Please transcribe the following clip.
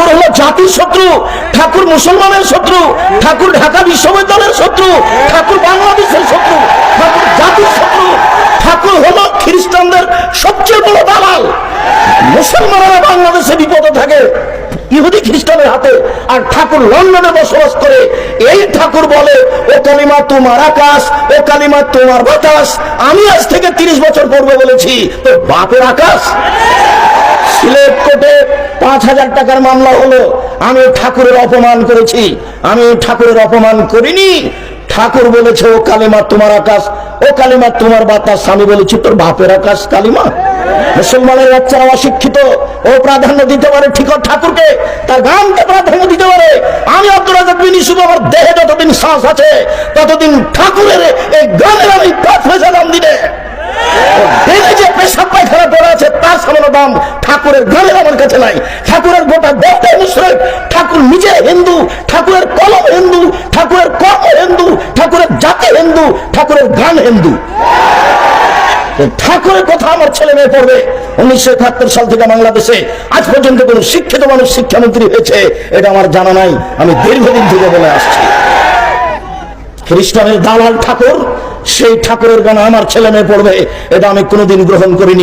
ঠাকুর হলো জাতির শত্রু, ঠাকুর মুসলমানের শত্রু, ঠাকুর ঢাকা বিশ্ববিদ্যালয়ের শত্রু, ঠাকুর বাংলাদেশের শত্রু, ঠাকুর জাতির শত্রু, ঠাকুর হলো খ্রিস্টানদের সবচেয়ে বড় দালাল। মুসলমানেরা বাংলাদেশে বিপদে থাকে, ইহুদি খ্রিস্টানের হাতে, আর ঠাকুর লন্ডনে বসবাস করে। এই ঠাকুর বলে, ও কালিমা তোমার আকাশ, ও কালিমা তোমার বাতাস, আমি আজ থেকে তিরিশ বছর পূর্বে বলেছি তো বাপের আকাশ। সিলেট কোর্টে পাঁচ হাজার টাকার মামলা হলো। আমি ঠাকুরের অপমান করেছি। আমি ঠাকুরের অপমান করিনি। ঠাকুর বলেছে, ও কালিমা, তোমার আকাশ। ও কালিমা, তোমার বাতাস। আমি বলেছি, তোর বাপের আকাশ কালিমা? মুসলমানের বাচ্চারা অশিক্ষিত। ও প্রাধান্য দিতে পারে ঠিক ঠাকুরকে। তার গানকে প্রাধান্য দিতে পারে। আমি আমার দেহে যতদিন শ্বাস আছে, ততদিন ঠাকুরের এই গানের আমি দিবে দেহে যে পেশাব পায়খানা পড়ে আছে, তার সামান্য দাম ঠাকুরের গানের আমার কাছে নাই। ঠাকুরের গোটা দেশটাই মুসলিম ঠাকুর নিজে হিন্দু, ঠাকুরের কলম হিন্দু, ঠাকুরের কর্ম হিন্দু, ঠাকুরের জাতি হিন্দু, ঠাকুরের গান হিন্দু। ঠাকুরের কথা আমার ছেলে মেয়ে পড়বে। উনিশশো একাত্তর সাল থেকে বাংলাদেশে আজ পর্যন্ত কোন শিক্ষিত মানুষ, শিক্ষামন্ত্রী হয়েছে, এটা আমার জানা নাই। আমি দীর্ঘদিন থেকে বলে আসছি। খ্রিস্টানের দালাল ঠাকুর, সেই ঠাকুরের গান আমার ছেলে মেয়ে পড়বে, এটা আমি কোনোদিন গ্রহণ করিনি।